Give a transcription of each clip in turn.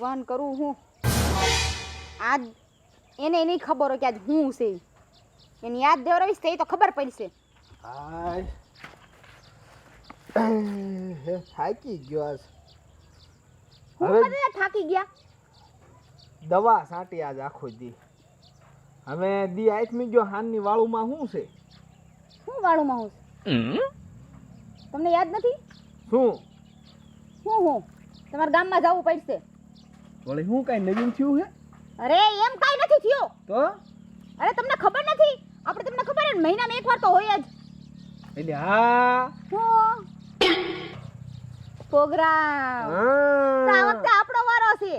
ભગવાન કરું હું? આજ એને નહીં ખબર હોય કે આજ હું છે. એની યાદ દેવરાવીશ તો એ તો ખબર પડશે. થાકી ગયો આજ. હવે થાકી ગયા? દવા સાટી આજ આખો દી. હવે દી આથમી ગયો હાનની વાળુમાં શું છે? શું વાળુમાં હું છે? તમને યાદ નથી? શું? હું હું? તમારા ગામમાં જવું પડશે. વળી શું કઈ નવીન થયું હે અરે એમ કઈ નથી થયું તો અરે તમને ખબર નથી આપણે તમને ખબર હે મહિનામાં એકવાર તો હોય જ એટલે હા હો પ્રોગ્રામ આ વખતે આપણો વારો છે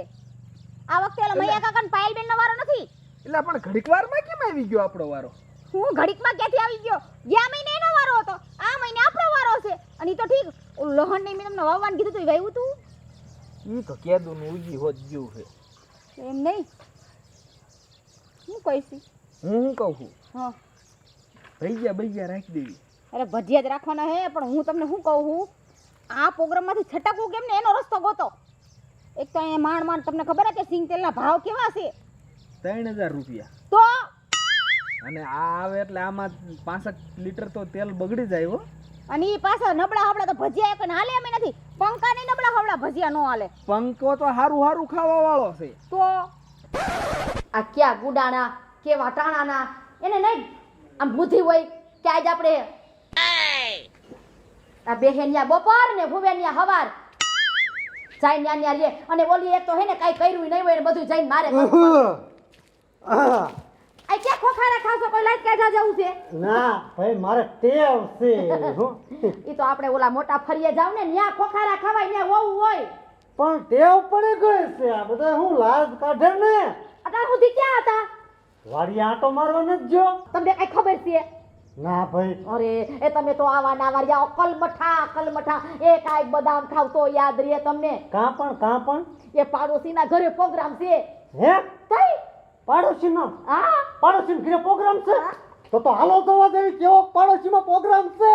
આ વખતે ઓલા મૈયા કાકા ને પાયલબેન નો વારો નથી એટલે પણ ઘડીક વારમાં કેમ આવી ગયો આપણો વારો હું ઘડીકમાં ક્યાંથી આવી ગયો ગયા મહિને એનો વારો હતો આ મહિને આપણો વારો છે અને તો ઠીક લોહણની ને મેં તમને વાવવાનું કીધું તું વાવ્યું તું ઈ તો કેદું નું ઉજી હોત ગયું છે. એમ નહીં? હું કહીશ હું શું કહું છું? હા. ભૈયા ભૈયા રાખી દેવી. અરે ભજીયા જ રાખવાના હે પણ હું તમને શું કહું છું? આ પ્રોગ્રામમાંથી છટકવું કેમ ને? એનો રસ્તો ગોતો. એક તો અહીંયા માંડ માંડ તમને ખબર છે કે સિંગ તેલના ભાવ કેવા છે? ત્રણ હજાર રૂપિયા. તો? અને આ આવે એટલે આમાં પાસઠ લીટર તો તેલ બગડી જાય હો. અને ઈ પાછા નબળા હબળા તો ભજીયા એક હાલે એમ નથી. પંકા નહીં નબળા હબળા ભજીયા નો હાલે. પંકો તો હારું હારું ખાવા વાળો છે. તો? આ ક્યાં ગુડાણા કેવા ટાણાના? એને નહીં આમ બુદ્ધિ હોય કે આજ આપણે આ બેહેનિયા બપોર ને ભુવેનિયા હવાર. જાય ન્યા ન્યા લે. અને ઓલી એક તો હે ને કાઈ કર્યું નહીં હોય ને બધું જઈને મારે આ કે ખોખારા ખાશો કોઈ લાઈટ કાઢા જવું છે? ના ભાઈ મારે ટેવ છે હો. ઈ તો આપણે ઓલા મોટા ફરીએ જાવ ને ન્યા ખોખારા ખવાય ને વહુ હોય. પણ ટેવ પડી ગઈ છે આ બધા હું લાજ કાઢે ને? અત્યાર સુધી ક્યાં હતા? વાડી આટો મારવા નથી જો તમને કઈ ખબર છે? ના ભાઈ. અરે એ તમે તો આવા ના વાર્યા અકલ મઠા અકલ મઠા એ કાંઈક બદામ ખાવ તો યાદ રહે તમને? કા પણ કાં પણ? એ પાડોશીના ઘરે પ્રોગ્રામ છે. હે? કઈ? પાડોશીનો હા? પાડોશી ઘરે પ્રોગ્રામ છે? તો તો હાલો થવા દેવી કેવો પાડોશીમાં પ્રોગ્રામ છે?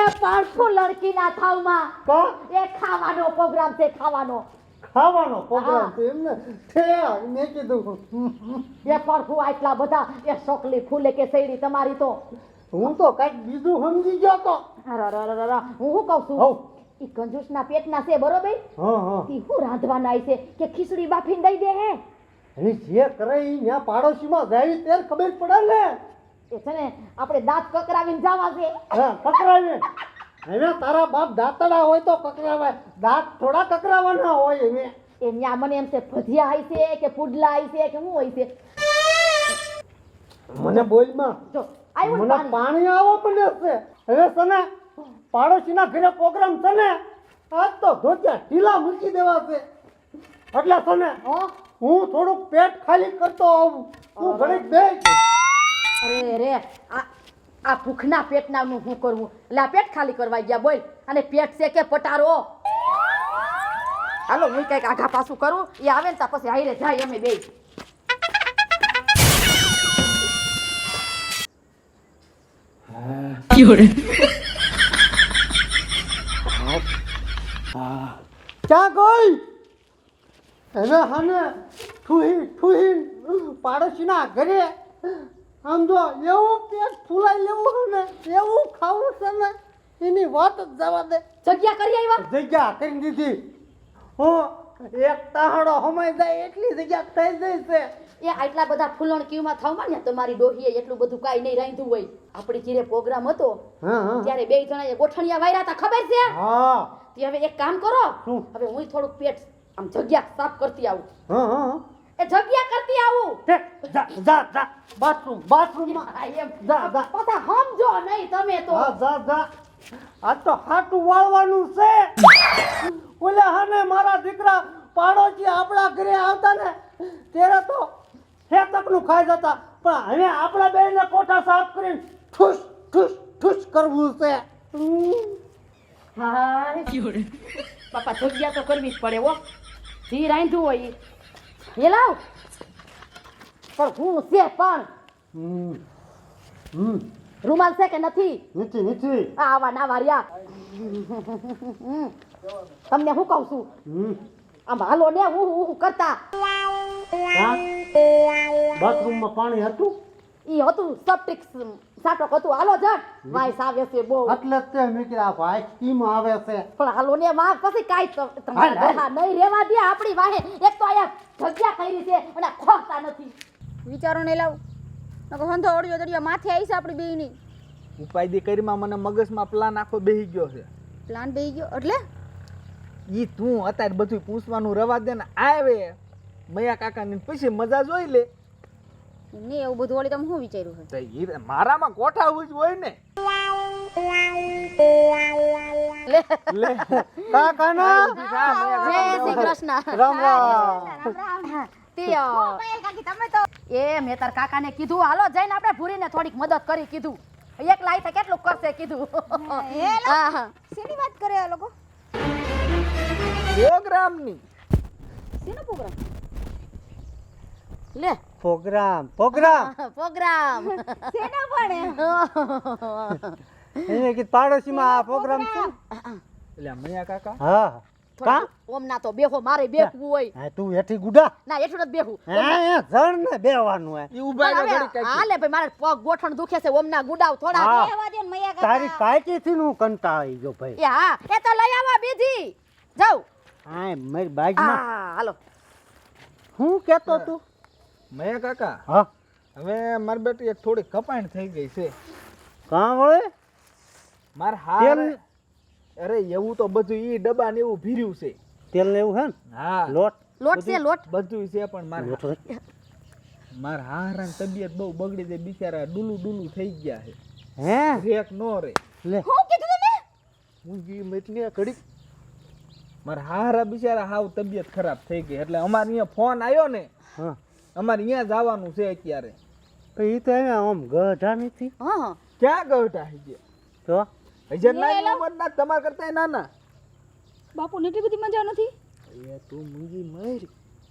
એ પાડખું લડકીના થાવમાં. કા? એ ખાવાનો પ્રોગ્રામ છે ખાવાનો. ખાવાનો પ્રોગ્રામ છે એમને છે મેં કીધું. એ પડખું આટલા બધા એ સોકલી ફૂલે કે સૈડી તમારી તો? હું તો કંઈક બીજું સમજી ગયો તો. હું શું કહું છું? ઈ કંજૂસના પેટના છે બરોબર? હા હા. ઈ હું રાંધવાના છે? કે ખીચડી બાફીને દઈ દે હે? એની જે કરે એ ત્યાં પાડોશીમાં જાય ત્યારે ખબર પડે ને. એ છે ને આપણે દાંત કકરાવીને જવા છે. હા કકરાવે હવે તારા બાપ દાંતડા હોય તો કકરાવે દાંત થોડા કકરાવાના હોય એને. એ ન્યા મને એમ છે ભજીયા હોય છે કે પુડલા હોય છે કે શું હોય છે? મને બોલમાં જો મને પાણી. પાણી આવવા પડે છે. હવે તને પાડોશીના ઘરે પ્રોગ્રામ છે ને આજ તો ધોતિયા ઢીલા મૂકી દેવા છે. એટલે સને હો? હું થોડુંક પેટ ખાલી કરતો આવું. તું ઘડીક બે અરે રે આ આ ભૂખના પેટનાનું શું કરવું એટલે આ પેટ ખાલી કરવા ગયા બોલ. અને પેટ છે કે પટારો. હાલો હું કંઈક આઘા પાછું કરું. એ આવે ને ત્યાં પછી હાઈરે જાય અમે બે ક્યાં ગઈ હવે હાને ઠુહી ઠુહી પાડોશીના ઘરે આમ જો એવું પેટ ફૂલાઈ લેવું ને એવું ખાવું છે ને એની વાત જ જવા દે. જગ્યા કરી આવ્યા જગ્યા કરી દીધી. હું એક તાહડો હમાઈ જાય એટલી જગ્યા થઈ જાય છે. એ આટલા બધા ફૂલણ ક્યુમાં થવા ને તમારી ડોહીએ એટલું બધું કાંઈ નહીં રાંધ્યું હોય. આપણે ઘીરે પ્રોગ્રામ હતો. ત્યારે બે જણાએ ગોઠણિયા વાયરા હતા ખબર છે? હા. તે હવે એક કામ કરો? હવે હું થોડુંક પેટ આમ જગ્યા સાફ કરતી આવું. હા હા એ જગ્યા કરતી આવું. જા જા જા. બાથરૂમ બાથરૂમમાં. હા, એમ. જા, જા. પાછા સમજો નહીં તમે તો. હા જા જા. આ તો હાટું વાળવાનું છે. ઓલા હાને મારા દીકરા પાડોશી આપણા ઘરે આવતા ને ત્યારે તો હેતકનું ખાઈ જતા. પણ હવે આપણા બેને કોઠા સાફ કરીને ઠુસ ઠુસ ઠુસ કરવું છે. હા પાપા જગ્યા તો કરવી જ પડે હો. જી રાંધ્યું હોય. એ લાવ. પણ હું છે પણ. રૂમાલ છે કે નથી? નીચે નીચે આ આવા ના વાર્યા. તમને હું કહું છું? આમ હાલો ને હું હું કરતા. હા? બાથરૂમમાં પાણી હતું? ઈ હતું સપ્ટિક સાટક કતું હાલો જટ. વાઈસ આવે છે બહુ. એટલે તે મીકરા ભાઈ કીમ આવે છે. પણ હાલો ને માં પછી કાઈ તો તમારા. નહીં રેવા દે આપણી વાહે. એક તો આયા જગ્યા કરી છે અને ખોખતા નથી. વિચારો ને લાવ. નકો હંધો ઓડિયો દડિયો માથે આવી છે આપણી બેયની. ઉપાયદી કરીમાં મને મગજમાં પ્લાન આખો બેહી ગયો છે. પ્લાન બેહી ગયો? એટલે? ઈ તું અત્યારે બધું પૂછવાનું રવા દે ને આવે. મયા કાકાની પછી મજા જોઈ લે. ને એવું બધું વળી તમે શું વિચાર્યું છે તો મારામાં કોઠા જ હોય ને. લે. લે. કાકાના. ઊભી થા, મયા જય શ્રી કૃષ્ણ. રામ રામ. તે અ, તમે તો એ મેં તાર કાકાને કીધું હાલો જઈને આપણે ભૂરીને થોડીક મદદ કરી કીધું. એક લાઈ તો કેટલું કરશે કીધું. શેની વાત કરે આ લોકો? પ્રોગ્રામની. શેનો પ્રોગ્રામ? લે. Programme programme. પ્રોગ્રામ. સેના પણ એને કીધું પાડોશીમાં આ પ્રોગ્રામ છે? એટલે મૈયા કાકા? હા. કા? ઓમ ના તો બેહો મારે બેહવું હોય. હા તું હેઠી ગુડા ના એટલું નથી બેહું હા? જણ ને બેહવાનું હે ઈ ઊભા પણ ઘડી કાકી. હાલે ભાઈ મારે પગ ગોઠણ દુખે છે ઓમ ના ગુડાવ થોડા બેહવા દે ને મૈયા તારી કાકા. કાકી થી નું આવી ગયો ભાઈ. એ હા એ તો લઈ આવા બીજી. જાઉં. હા મારી બાઈકમાં હાલો. હું કેતો તું? મયા કાકા? હા. હવે મારી બેટી એક થોડી કપાણ થઈ ગઈ છે. કાં વળે? માર હાર અરે એવું તો બધું ઈ ડબ્બા ને એવું ભીર્યું છે. તેલ ને એવું હે ને? હા. લોટ. લોટ છે લોટ. બધું છે પણ માર માર હારાની તબિયત બહુ બગડી ગઈ બિચારા ડુલું ડુલું થઈ ગયા છે. હે? રેક નો રે. લે. હું કીધું તમે હું જી મેટલી કડી મારા હારા બિચારા હાવ તબિયત ખરાબ થઈ ગઈ. એટલે અમારે અહીંયા ફોન આવ્યો ને. હા. અમારે અહીંયા જવાનું છે અત્યારે. એ તો એને આમ ગઢા નથી હા. ક્યાં ગઢા હજી તો? હજાર નાની ઉંમરના તમાર કરતા નાના. બાપુ એટલી બધી મજા નથી? એ તું મૂંગી મર.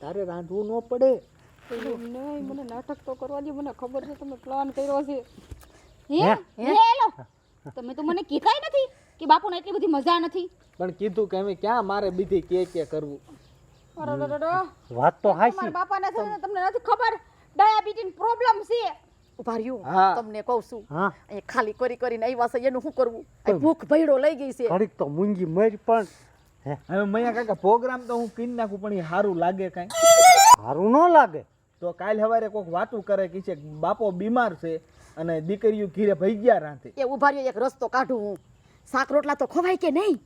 તારે રાંધવું ન પડે. નહીં મને નાટક તો કરવા દે મને ખબર છે તમે પ્લાન કર્યો છે. હે? હે? લો તમે તો મને કીધાય નથી કે બાપુને એટલી બધી મજા નથી. પણ કીધું કે અમે ક્યાં મારે બીજી કે કે કરવું. વાત તો હાચી. છે ને તમને નથી ખબર? ડાયાબિટીસ પ્રોબ્લેમ છે. ઊભા રહ્યું હા. તમને કહું છું. હા. અહીંયા ખાલી કરી કરીને આવ્યા છે એનું શું કરવું? ભૂખ ભયડો લઈ ગઈ છે. ઘડીક તો મૂંગી મરી પણ હે? હવે મૈયા કાકા પ્રોગ્રામ તો હું પીન નાખું પણ એ સારું લાગે કાંઈ. સારું ન લાગે. તો કાલ સવારે કોઈક વાતું કરે કે છે બાપો બીમાર છે અને દીકરીઓ ઘીરે ભઈ ગયા રાંધે. એ ઊભા રહ્યો એક રસ્તો કાઢું હું. શાક રોટલા તો ખવાય કે નહીં?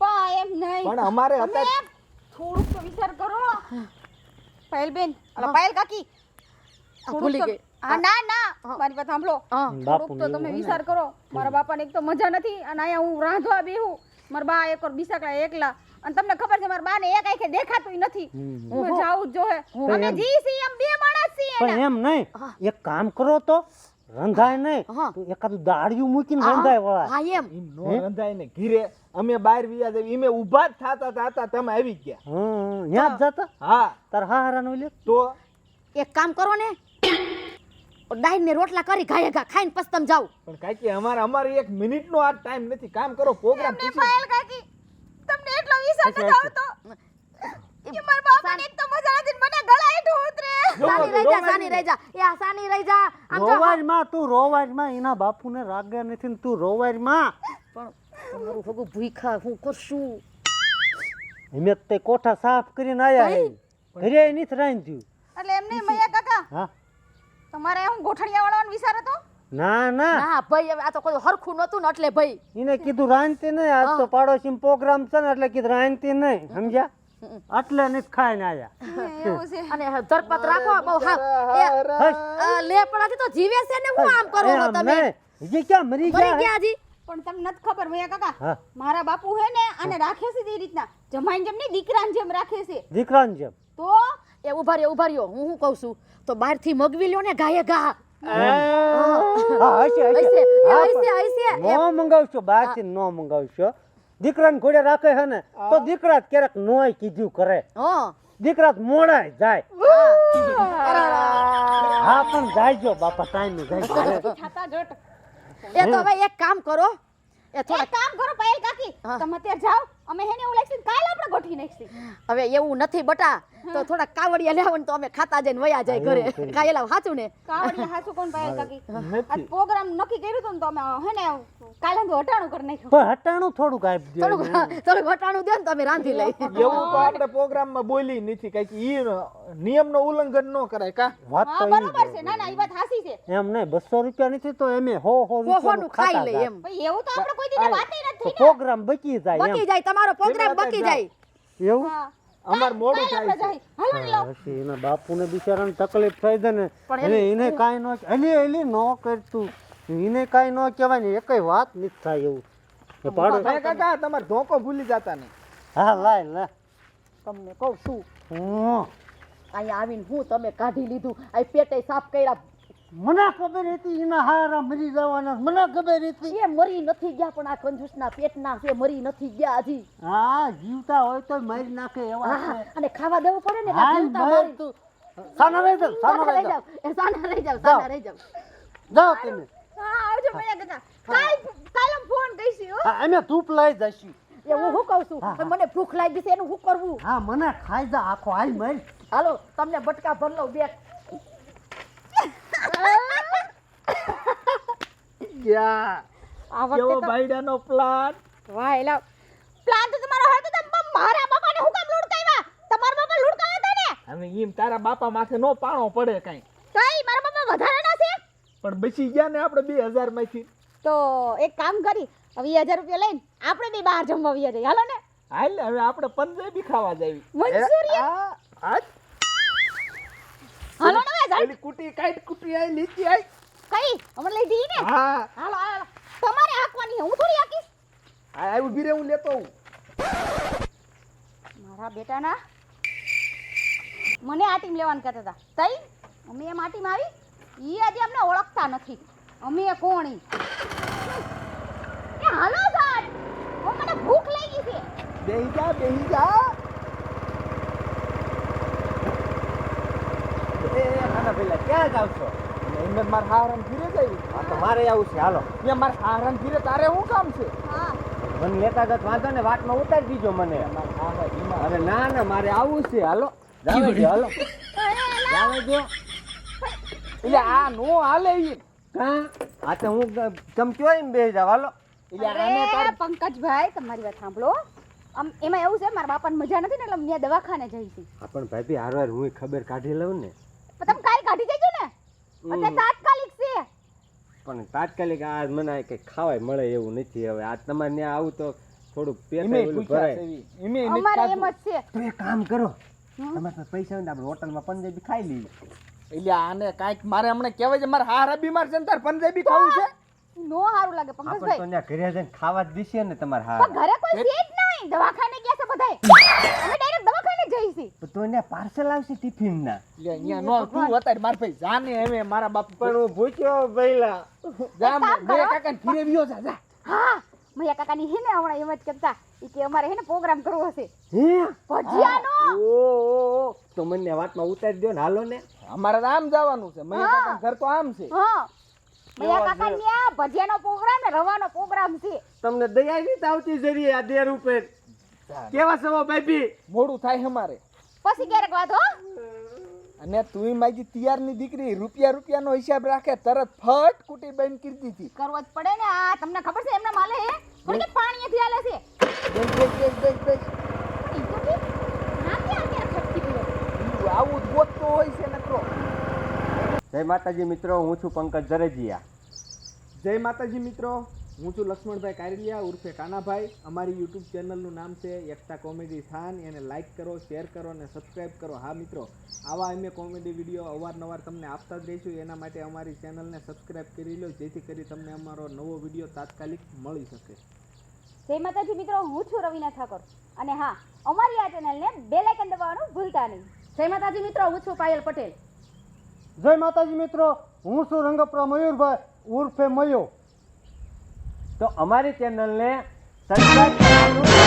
પણ એમ નહીં. પણ અમારે અત્યારે થોડુંક તો વિચાર કરો. પાયલ બેન અલા પાયલ કાકી. ભૂલી ગઈ. હા ના ના. મારી વાત સાંભળો. થોડુંક તો તમે વિચાર કરો. મારા બાપાને એક તો મજા નથી અને અહીંયા હું રાંધવા બેહું મારા બા એક ઓર બિસાકડા એકલા. અને તમને ખબર છે મારા બાને એક આંખે દેખાતું નથી. હું જાઉં જ જોહે. અમે જી સી એમ બે માણસ છીએ પણ એમ નહીં. એક કામ કરો તો. રંધાય નહીં. તું એકાદું દાળિયું મૂકીને રંધાય વળાય હા એમ. એમ નો રંધાય ને ઘીરે. અમે બહાર વિયા જઈએ. ઈમે ઊભા જ થાતા થાતા તમે આવી ગયા. હમ ન્યા જ જતા? હા. તાર હારાનો લે તો? એક કામ કરો ને. ડાઈન ને રોટલા કરી ખાય ગા ખાઈને પછી તમે જાવ પણ કાકી અમારે અમારે એક મિનિટ નો આ ટાઈમ નથી. કામ કરો પ્રોગ્રામ એમને પાયલ કાકી. તમને એટલો વિશ્વાસ નથી આવતો. કે મારા બાપાને એક તો મજા નથી મને ગળા હેઠું ઉતરે. સાની રહી જા સાની રહી જા એ આ સાની રહી જા આમ જો રોવાજમાં તું રોવાજમાં એના બાપુને રાગે નથી ને તું રોવાજમાં. પણ તમારું ભગું ભૂખા હું કરશું? અમે તે કોઠા સાફ કરીને આયા ઘરે નથી રાંધ્યું. એટલે એમ નહીં મૈયા કાકા? હા. તમારે હું ગોઠણિયા વાળવાનો વિચાર હતો? ના ના. ના ભાઈ હવે આ તો કોઈ હરખું નતું ને એટલે ભાઈ. એને કીધું રાંધતી નહીં. આજ તો પાડોશી પ્રોગ્રામ છે ને એટલે કીધું રાંધતી નહીં. સમજ્યા? એટલે નથી ખાઈને આયા. અને ધરપત રાખો બહુ હા એ લે પણ તો જીવે છે ને હું આમ કરો છો તમે? જે ક્યાં મરી ગયા મરી ગયા જી પણ તમને નથી ખબર ભૈયા કાકા મારા બાપુ હે ને અને રાખે છે તે રીતના. જમાઈન જેમ નહીં દીકરાન જેમ રાખે છે. દીકરાન જેમ. તો? એ ઊભા રહ્યો ઊભા રહ્યો. હું શું કહું છું? તો બહારથી મગવી લ્યો ને ગાયે ગા. હા. હશે હશે, હશે એ હા, હશે, નો મંગાવશો બહારથી નો મંગાવશો. દીકરાને ઘોડે રાખે છે ને તો દીકરા ક્યારેક નોય કીધું કરે. હા. દીકરા તો મોડાય જાય. હા. પણ જાયજો બાપા ટાઈમ જાય. છાતા જટ. એ તો હવે એક કામ કરો. એ થોડા કામ કરો પાયલ કાકી. તમે ત્યાં જાઓ. અમે હેને એવું લાગશે કાલ આપણે ગોઠવી નાખશે. હવે એવું નથી બટા તો થોડા કાવડિયા લેવાનું તો અમે ખાતા જઈને વયા જાય ઘરે. કાયલા હાચું ને? કાવડિયા હાચું કોણ પાયલ કાકી? આ પ્રોગ્રામ નક્કી કર્યું ને તો અમે હેને કાલે તો હટાણું કરી નાખ્યું. પણ હટાણું થોડું કાઈ દે થોડું થોડુંક વટાણું દો ને તો અમે રાંધી લઈ એવું તો આપણે પ્રોગ્રામમાં બોલી નથી કંઈક ઈ નિયમનો ઉલ્લંઘન ન કરાય કા? વાત તો બરોબર છે. ના ના એ વાત હાસી છે. એમ નહીં બસો રૂપિયા નથી તો એમે હો હો રૂપિયા ખાઈ લે એમ. ભાઈ એવું તો આપણે કોઈ દીને વાત નથી તો ને. પ્રોગ્રામ બચી જાય બકી જાય તમારો પ્રોગ્રામ બકી જાય. એવું? અમાર મોડું થાય છે. લો એના બાપુને બિચારાને તકલીફ થઈ જાય ને એને કાઈ એને કાંઈ ન હલી હલી ન કરતું એને કાંઈ ન કહેવાય ને એકય વાત નથી થાય એવું. પાડો. કાકા તમારે ધોકો ભૂલી જતા ને હા લાય લા. તમને કહું શું હું? અહીંયા આવીને હું તમે કાઢી લીધું. આ પેટે સાફ કર્યા. મને ખબર હતી એના હારા મરી જવાના. મને ખબર હતી. એ મરી નથી ગયા પણ આ કંજૂસના પેટના છે મરી નથી ગયા હજી. હા જીવતા હોય તો મરી નાખે એવા અને ખાવા દેવું પડે ને જીવતા મર. તું. સાના રહી જાવ સાના રહી જાવ એ સાના રહી જાવ સાના રહી જાવ જાવ તમે. હા આવજો મજા કરતા કાલ કાલ ફોન કરીશ હો. હા અમે ધૂપ લઈ જઈશું એ હું હું કહું છું? મને ભૂખ લાગી છે એનું હું કરવું? હા મને ખાઈ જા આખો હાલ મરી. હાલો તમને બટકા ભર લઉં બે યા આ કેવો ભાઈડાનો પ્લાન વાહ એલા પ્લાન તો તમારો હતો તો મારા બાપાને હું કામ લૂડકાવ્યા તમારા બાપા લુડકાવ્યા હતા ને? અમે ઈમ તારા બાપા માથે નો પાણો પડે કાંઈ. કઈ મારા બાપા વધારાના છે? પણ બચી ગયા ને આપણે બે હજારમાંથી. તો એક કામ કરી વીસ હજાર રૂપિયા લઈને આપણે બી બહાર જમવા વ્યા જઈએ. હાલો ને? હાલ હવે આપણે પંજાબી ખાવા જાવી મંચુરિયન? હાલો ને કુટી કાઈટ કુટી આઈ લીચી આઈ. કઈ? હમણાં લઈ જઈએ ને? હા. હાલો હાલો તમારે હાંકવાની હું થોડી હાંકીશ? આ આ ઊભી રહે હું લેતો આવું. મારા બેટાના. મને આ ટીમ લેવાનું કહેતા હતા. તઈ? અમે એમ આ ટીમ આવી? ઈ આજે અમને ઓળખતા નથી. અમે એ કોણી. એ હાલો સાહેબ હું મને ભૂખ લાગી છે. બેહી જા બેહી જા. એ આના પેલા ક્યાં જાવ છો એમને માર હારામ ફીરે જઈ હા તો મારે આવું છે. હાલો. એ માર હારામ ફીરે તારે શું કામ છે? હા. મને લેતા ગત વાંધો ને વાટમાં ઉતારી દીજો મને. અરે ના ના મારે આવું છે. હાલો. જાવે જો હાલો. જાવે જો. એટલે આ નો હાલે ઈ. કા? આ તો હું ચમચ્યો એમ બે જાવ હાલો. એટલે પંકજભાઈ તમારી વાત સાંભળો. આમ એમાં એવું છે મારા બાપાને મજા નથી ને એટલે અમે દવાખાને જઈશું હા પણ ભાઈ હારવાર હું ખબર કાઢી લઉં ને. તમે કાલ કાઢી જજો ને. અત્યારે તાત્કાલિક છે. પણ તાત્કાલિક આ મને કઈ ખાવાય મળે એવું નથી હવે. આ તમારે ત્યાં આવું તો થોડું પેટ ભરાય. અમારે એમ જ છે. તો એક કામ કરો. તમારે પાસે પૈસા હોય ને આપણે હોટલમાં પંજાબી ખાઈ લઈએ. એટલે આને કાંઈક મારે હમણાં કહેવાય છે મારે હારા બીમાર છે ને તાર પંજાબી ખાવું છે? નો સારું લાગે આપણે તો ત્યાં ઘરે જઈને ખાવા જ દીશે ને તમારે હા ઘરે કોઈ છે જ નહીં. દવાખાને ગયા છે બધાય. અમે ડાયરેક્ટ દવાખાને જઈશું તો ત્યાં પાર્સલ આવશે ટિફિન ના. લે અહીંયા નો તું અત્યારે માર ભાઈ જાને હવે મારા બાપ પણ હું ભૂખ્યો ભઈલા. જા મેરા કરો. ફીરે વિયો જા જા. હા મૈયા કાકાની હે ને હમણાં એમ જ કરતા ઈ કે અમારે હે ને પ્રોગ્રામ કરવો છે હે? ભજીયાનો? ઓ ઓ, ઓ. તો મને વાતમાં ઉતારી દો ને હાલો ને. અમારે આમ જવાનું છે મૈયા કાકા ઘર તો આમ છે. હા. મૈયા કાકા ત્યાં ભજીયાનો પ્રોગ્રામ ને રવાનો પ્રોગ્રામ છે. તમને દયા નથી આવતી જરી આ દેર ઉપર. કેવા સવો બેબી મોડું થાય અમારે. પછી ક્યારેક વાત હો અને તું માજી તૈયારની દીકરી રૂપિયા રૂપિયાનો હિસાબ રાખે તરત ફટ કુટી બેન કરી દીધી કરવો જ પડે ને આ. તમને ખબર છે એમના માલે હે? થોડી પાણીથી આલે છે. બેસ બેસ બેસ બેસ બેસ. પણ આવું ગોતતો હોય છે નકરો જય માતાજી મિત્રો હું છું પંકજ જરેજીયા જય માતાજી મિત્રો. હું છું લક્ષ્મણભાઈ કારડિયા ઉર્ફે કાનાભાઈ. અમારી યુટ્યુબ ચેનલનું નામ છે એકતા કોમેડી સ્થાન એને લાઇક કરો શેર કરો અને સબસ્ક્રાઈબ કરો. હા મિત્રો આવા અમે કોમેડી વીડિયો અવારનવાર તમને આપતા જ રહીશું. એના માટે અમારી ચેનલને સબસ્ક્રાઈબ કરી લો જેથી કરી તમને અમારો નવો વીડિયો તાત્કાલિક મળી શકે. જય માતાજી મિત્રો હું છું રવિના ઠાકોર. અને હા અમારી આ ચેનલને બે લાઇકન દબાવવાનું ભૂલતા નહીં. જય માતાજી મિત્રો હું છું પાયલ પટેલ. જય માતાજી મિત્રો હું છું રંગપ્રા મયુરભાઈ ઉર્ફે મયો. તો અમારી ચેનલને સબસ્ક્રાઈબ કરવાનું